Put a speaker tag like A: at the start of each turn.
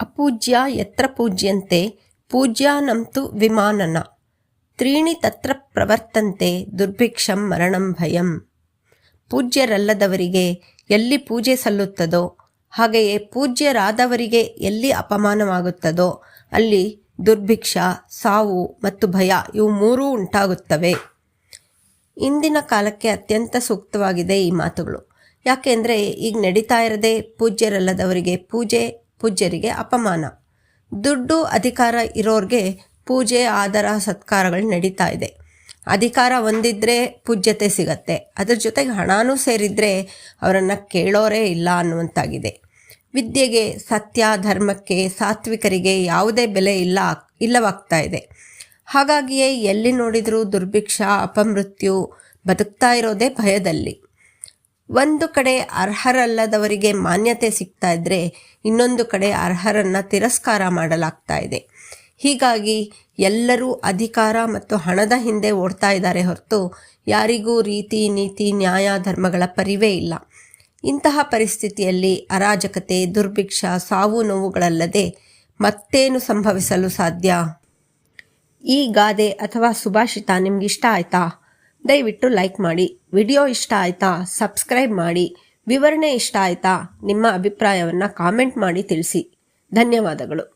A: ಅಪೂಜ್ಯ ಯತ್ರ ಪೂಜ್ಯಂತೆ ಪೂಜ್ಯಾನಂತು ವಿಮಾನನ. ತ್ರೀಣಿ ತತ್ರ ಪ್ರವರ್ತಂತೆ, ದುರ್ಭಿಕ್ಷಂ ಮರಣಂ ಭಯಂ. ಪೂಜ್ಯರಲ್ಲದವರಿಗೆ ಎಲ್ಲಿ ಪೂಜೆ ಸಲ್ಲುತ್ತದೋ, ಹಾಗೆಯೇ ಪೂಜ್ಯರಾದವರಿಗೆ ಎಲ್ಲಿ ಅಪಮಾನವಾಗುತ್ತದೋ, ಅಲ್ಲಿ ದುರ್ಭಿಕ್ಷ, ಸಾವು ಮತ್ತು ಭಯ ಇವು ಮೂರೂ ಉಂಟಾಗುತ್ತವೆ. ಇಂದಿನ ಕಾಲಕ್ಕೆ ಅತ್ಯಂತ ಸೂಕ್ತವಾಗಿದೆ ಈ ಮಾತುಗಳು. ಯಾಕೆಂದರೆ ಈಗ ನಡೀತಾ ಇರದೆ ಪೂಜ್ಯರಲ್ಲದವರಿಗೆ ಪೂಜೆ ಪೂಜ್ಯರಿಗೆ ಅಪಮಾನ. ದುಡ್ಡು ಅಧಿಕಾರ ಇರೋರಿಗೆ ಪೂಜೆ, ಆದರ, ಸತ್ಕಾರಗಳು ನಡೀತಾ ಇದೆ. ಅಧಿಕಾರ ಹೊಂದಿದ್ರೆ ಪೂಜ್ಯತೆ ಸಿಗತ್ತೆ. ಅದ್ರ ಜೊತೆಗೆ ಹಣನೂ ಸೇರಿದ್ರೆ ಅವರನ್ನು ಕೇಳೋರೇ ಇಲ್ಲ ಅನ್ನುವಂತಾಗಿದೆ. ವಿದ್ಯೆಗೆ, ಸತ್ಯ, ಧರ್ಮಕ್ಕೆ, ಸಾತ್ವಿಕರಿಗೆ ಯಾವುದೇ ಬೆಲೆ ಇಲ್ಲ, ಇಲ್ಲವಾಗ್ತಾ ಇದೆ. ಹಾಗಾಗಿಯೇ ಎಲ್ಲಿ ನೋಡಿದರೂ ದುರ್ಭಿಕ್ಷ, ಅಪಮೃತ್ಯು ಬದುಕ್ತಾ ಇರೋದೇ ಭಯದಲ್ಲಿ. ಒಂದು ಕಡೆ ಅರ್ಹರಲ್ಲದವರಿಗೆ ಮಾನ್ಯತೆ ಸಿಗ್ತಾ ಇದ್ರೆ ಇನ್ನೊಂದು ಕಡೆ ಅರ್ಹರನ್ನ ತಿರಸ್ಕಾರ ಮಾಡಲಾಗ್ತಾ ಇದೆ. ಹೀಗಾಗಿ ಎಲ್ಲರೂ ಅಧಿಕಾರ ಮತ್ತು ಹಣದ ಹಿಂದೆ ಓಡ್ತಾ ಇದ್ದಾರೆ ಹೊರತು ಯಾರಿಗೂ ರೀತಿ, ನೀತಿ, ನ್ಯಾಯ, ಧರ್ಮಗಳ ಪರಿವೇ ಇಲ್ಲ. ಇಂತಹ ಪರಿಸ್ಥಿತಿಯಲ್ಲಿ ಅರಾಜಕತೆ, ದುರ್ಭಿಕ್ಷ, ಸಾವು ನೋವುಗಳಲ್ಲದೆ ಮತ್ತೇನು ಸಂಭವಿಸಲು ಸಾಧ್ಯ? ಈ ಗಾದೆ ಅಥವಾ ಸುಭಾಷಿತ ನಿಮ್ಗೆ ಇಷ್ಟ ಆಯ್ತಾ? ದಯವಿಟ್ಟು ಲೈಕ್ ಮಾಡಿ. ವಿಡಿಯೋ ಇಷ್ಟ ಆಯ್ತಾ ಸಬ್ಸ್ಕ್ರೈಬ್ ಮಾಡಿ. ವಿವರಣೆ ಇಷ್ಟ ಆಯ್ತಾ ನಿಮ್ಮ ಅಭಿಪ್ರಾಯವನ್ನು ಕಾಮೆಂಟ್ ಮಾಡಿ ತಿಳಿಸಿ. ಧನ್ಯವಾದಗಳು.